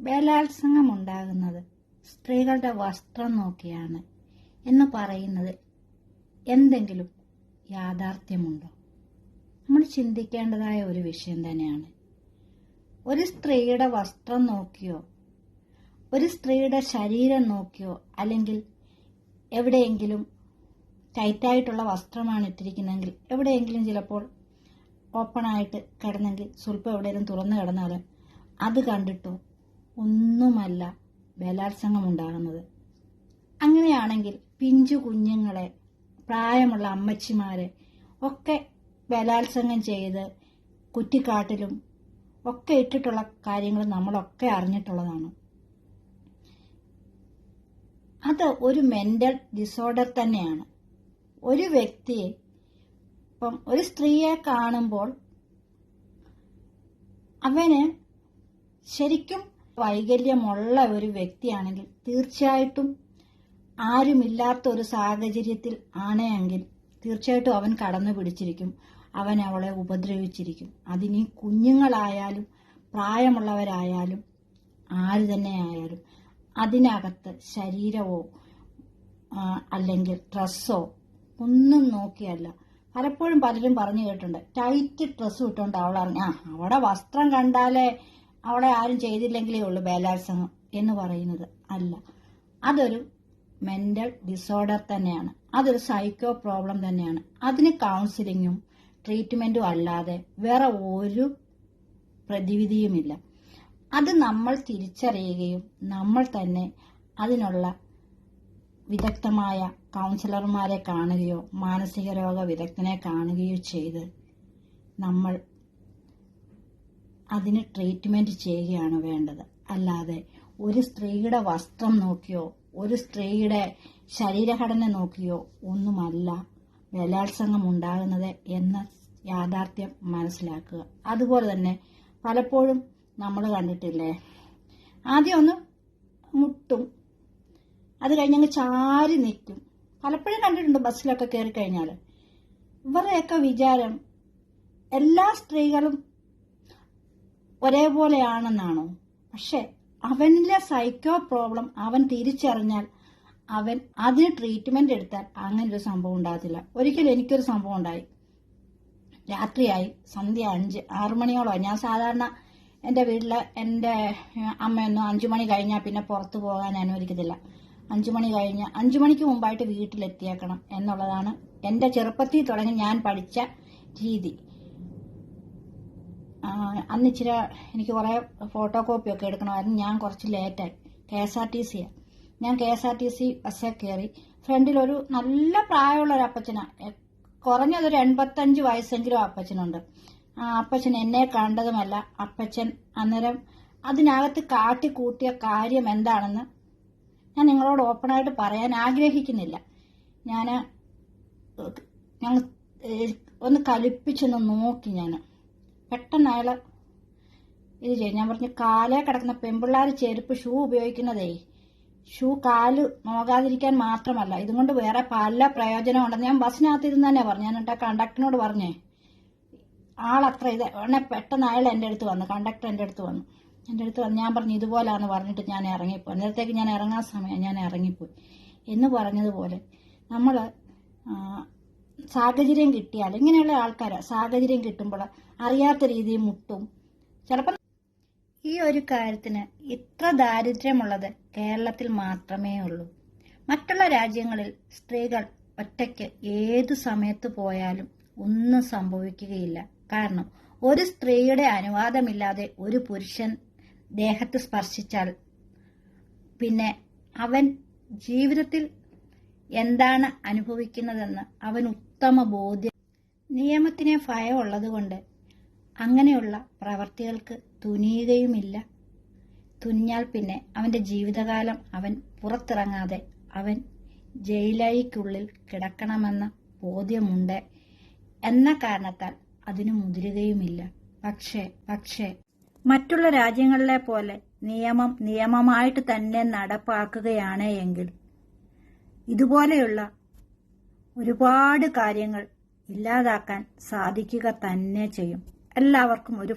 ബലാത്സംഗം ഉണ്ടാകുന്നത് സ്ത്രീകളുടെ വസ്ത്രം നോക്കിയാണ് എന്ന് പറയുന്നത് എന്തെങ്കിലും യാഥാർത്ഥ്യമുണ്ടോ? നമ്മൾ ചിന്തിക്കേണ്ടതായ ഒരു വിഷയം തന്നെയാണ്. ഒരു സ്ത്രീയുടെ വസ്ത്രം നോക്കിയോ ഒരു സ്ത്രീയുടെ ശരീരം നോക്കിയോ അല്ലെങ്കിൽ എവിടെയെങ്കിലും ടൈറ്റായിട്ടുള്ള വസ്ത്രമാണ് ഇട്ടിരിക്കുന്നതെങ്കിൽ എവിടെയെങ്കിലും ചിലപ്പോൾ ഓപ്പണായിട്ട് കിടന്നെങ്കിൽ സ്വല്പം എവിടെയെങ്കിലും തുറന്നു കിടന്നാൽ അത് കണ്ടിട്ടോ ഒന്നുമല്ല ബലാത്സംഗം ഉണ്ടാകുന്നത് അങ്ങനെയാണെങ്കിൽ പിഞ്ചു കുഞ്ഞുങ്ങളെ പ്രായമുള്ള അമ്മച്ചിമാരെ ഒക്കെ ബലാത്സംഗം ചെയ്ത് കുറ്റിക്കാട്ടിലും ഒക്കെ ഇട്ടിട്ടുള്ള കാര്യങ്ങൾ നമ്മളൊക്കെ അറിഞ്ഞിട്ടുള്ളതാണ്. അത് ഒരു മെന്റൽ ഡിസോർഡർ തന്നെയാണ്. ഒരു വ്യക്തിയെ ഇപ്പം ഒരു സ്ത്രീയെ കാണുമ്പോൾ അവന് ശരിക്കും വൈകല്യമുള്ള ഒരു വ്യക്തിയാണെങ്കിൽ തീർച്ചയായിട്ടും ആരുമില്ലാത്ത ഒരു സാഹചര്യത്തിൽ ആണെങ്കിൽ തീർച്ചയായിട്ടും അവൻ കടന്നു പിടിച്ചിരിക്കും. അവൻ അവളെ ഉപദ്രവിച്ചിരിക്കും. അതിനി കുഞ്ഞുങ്ങളായാലും പ്രായമുള്ളവരായാലും ആര് തന്നെ ആയാലും അതിനകത്ത് ശരീരമോ അല്ലെങ്കിൽ ഡ്രസ്സോ ഒന്നും നോക്കിയല്ല. പലപ്പോഴും പലരും പറഞ്ഞു കേട്ടിട്ടുണ്ട് ടൈറ്റ് ഡ്രസ്സ് ഇട്ടുകൊണ്ട് അവൾ അറിഞ്ഞ ആ അവിടെ വസ്ത്രം കണ്ടാലേ അവളെ ആരും ചെയ്തില്ലെങ്കിലേ ഉള്ളൂ ബലാത്സംഗം എന്ന് പറയുന്നത് അല്ല. അതൊരു മെന്റൽ ഡിസോർഡർ തന്നെയാണ്. അതൊരു സൈക്കോ പ്രോബ്ലം തന്നെയാണ്. അതിന് കൗൺസിലിങ്ങും ട്രീറ്റ്മെന്റും അല്ലാതെ വേറെ ഒരു പ്രതിവിധിയുമില്ല. അത് നമ്മൾ തിരിച്ചറിയുകയും നമ്മൾ തന്നെ അതിനുള്ള വിദഗ്ധമായ കൗൺസിലർമാരെ കാണുകയോ മാനസിക രോഗ വിദഗ്ധനെ കാണുകയോ ചെയ്ത് നമ്മൾ അതിന് ട്രീറ്റ്മെന്റ് ചെയ്യുകയാണ് വേണ്ടത്. അല്ലാതെ ഒരു സ്ത്രീയുടെ വസ്ത്രം നോക്കിയോ ഒരു സ്ത്രീയുടെ ശരീരഘടന നോക്കിയോ ഒന്നുമല്ല ബലാത്സംഗം ഉണ്ടാകുന്നത് എന്ന യാഥാർത്ഥ്യം മനസ്സിലാക്കുക. അതുപോലെ തന്നെ പലപ്പോഴും നമ്മൾ കണ്ടിട്ടില്ലേ ആദ്യം ഒന്ന് മുട്ടും അത് കഴിഞ്ഞങ്ങ് ചാരി നിൽക്കും. പലപ്പോഴും കണ്ടിട്ടുണ്ട് ബസ്സിലൊക്കെ കയറി കഴിഞ്ഞാൽ ഇവരുടെയൊക്കെ വിചാരം എല്ലാ സ്ത്രീകളും ഒരേപോലെയാണെന്നാണോ? പക്ഷെ അവനിലെ സൈക്കോ പ്രോബ്ലം അവൻ തിരിച്ചറിഞ്ഞാൽ അവൻ അതിന് ട്രീറ്റ്മെന്റ് എടുത്താൽ അങ്ങനെ ഒരു സംഭവം ഉണ്ടാകത്തില്ല. ഒരിക്കലും എനിക്കൊരു സംഭവം ഉണ്ടായി. രാത്രിയായി. സന്ധ്യ അഞ്ച് ആറു മണിയോളം. ഞാൻ സാധാരണ എന്റെ വീട്ടിൽ എന്റെ ഏഹ്, അമ്മയൊന്നും അഞ്ചു മണി കഴിഞ്ഞാൽ പിന്നെ പുറത്തു പോകാൻ അനുവദിക്കത്തില്ല. അഞ്ചു മണി കഴിഞ്ഞ് അഞ്ചു മണിക്ക് മുമ്പായിട്ട് വീട്ടിലെത്തിയേക്കണം എന്നുള്ളതാണ് എന്റെ ചെറുപ്പത്തിൽ തുടങ്ങി ഞാൻ പഠിച്ച രീതി. അന്ന് ഇച്ചിരി എനിക്ക് കുറേ ഫോട്ടോ കോപ്പി ഒക്കെ എടുക്കണമായിരുന്നു. ഞാൻ കുറച്ച് ലേറ്റായി കെ എസ് ആർ ടി സിയാണ് ഞാൻ K S R T C ബസ്സിൽ കയറി ഫ്രണ്ടിൽ ഒരു നല്ല പ്രായമുള്ള ഒരു അപ്പച്ചനാണ് കുറഞ്ഞതൊരു എൺപത്തഞ്ച് വയസ്സെങ്കിലും അപ്പച്ചനുണ്ട്. ആ അപ്പച്ചൻ എന്നെ കണ്ടതുമല്ല. അപ്പച്ചൻ അന്നേരം അതിനകത്ത് കാട്ടിക്കൂട്ടിയ കാര്യം എന്താണെന്ന് ഞാൻ നിങ്ങളോട് ഓപ്പണായിട്ട് പറയാൻ ആഗ്രഹിക്കുന്നില്ല. ഞാൻ ഞങ്ങൾ ഒന്ന് കലിപ്പിച്ചൊന്ന് നോക്കി ഞാൻ പെട്ടെന്ന് അയാൾ ഇത് ചെയ്യും ഞാൻ പറഞ്ഞു കാലേ കിടക്കുന്ന പെമ്പിള്ളാർ ചെരുപ്പ് ഷൂ ഉപയോഗിക്കുന്നതേ. ഷൂ കാൽ നോകാതിരിക്കാൻ മാത്രമല്ല ഇതുകൊണ്ട് വേറെ പല പ്രയോജനമുണ്ടെന്ന് ഞാൻ ബസ്സിനകത്ത് ഇരുന്ന് തന്നെ പറഞ്ഞു. ഞാൻ എന്നിട്ട് കണ്ടക്ടറിനോട് പറഞ്ഞേ. ആളത്ര ഇത് ഉടനെ പെട്ടെന്ന് അയാൾ എന്റെ അടുത്ത് വന്നു കണ്ടക്ടർ എന്റെ അടുത്ത് വന്നു. എന്റെ അടുത്ത് വന്നു ഞാൻ പറഞ്ഞു ഇതുപോലാന്ന് പറഞ്ഞിട്ട് ഞാൻ ഇറങ്ങിപ്പോയി. നേരത്തേക്ക് ഞാൻ ഇറങ്ങാൻ സമയം ഞാൻ ഇറങ്ങിപ്പോയി. എന്ന് പറഞ്ഞതുപോലെ നമ്മൾ സാഹചര്യം കിട്ടിയാൽ ഇങ്ങനെയുള്ള ആൾക്കാർ സാഹചര്യം കിട്ടുമ്പോൾ അറിയാത്ത രീതിയിൽ മുട്ടും. ചിലപ്പോൾ ഈ ഒരു കാര്യത്തിന് ഇത്ര ദാരിദ്ര്യമുള്ളത് കേരളത്തിൽ മാത്രമേ ഉള്ളൂ. മറ്റുള്ള രാജ്യങ്ങളിൽ സ്ത്രീകൾ ഒറ്റയ്ക്ക് ഏതു സമയത്ത് പോയാലും ഒന്നും സംഭവിക്കുകയില്ല. കാരണം ഒരു സ്ത്രീയുടെ അനുവാദമില്ലാതെ ഒരു പുരുഷൻ ദേഹത്ത് സ്പർശിച്ചാൽ പിന്നെ അവൻ ജീവിതത്തിൽ എന്താണ് അനുഭവിക്കുന്നതെന്ന് അവൻ ഉത്തമ ബോധ്യം. നിയമത്തിനെ ഭയമുള്ളതുകൊണ്ട് അങ്ങനെയുള്ള പ്രവർത്തികൾക്ക് തുനിയുകയുമില്ല. തുനിഞ്ഞാൽ പിന്നെ അവന്റെ ജീവിതകാലം അവൻ പുറത്തിറങ്ങാതെ അവൻ ജയിലഴിക്കുള്ളിൽ കിടക്കണമെന്ന ബോധ്യമുണ്ട് എന്ന കാരണത്താൽ അതിനു മുതിരുകയുമില്ല. പക്ഷേ പക്ഷേ മറ്റുള്ള രാജ്യങ്ങളിലെ പോലെ നിയമം നിയമമായിട്ട് തന്നെ നടപ്പാക്കുകയാണ് എങ്കിൽ ഇതുപോലെയുള്ള ഒരുപാട് കാര്യങ്ങൾ ഇല്ലാതാക്കാൻ സാധിക്കുക തന്നെ ചെയ്യും. എല്ലാവർക്കും ഒരു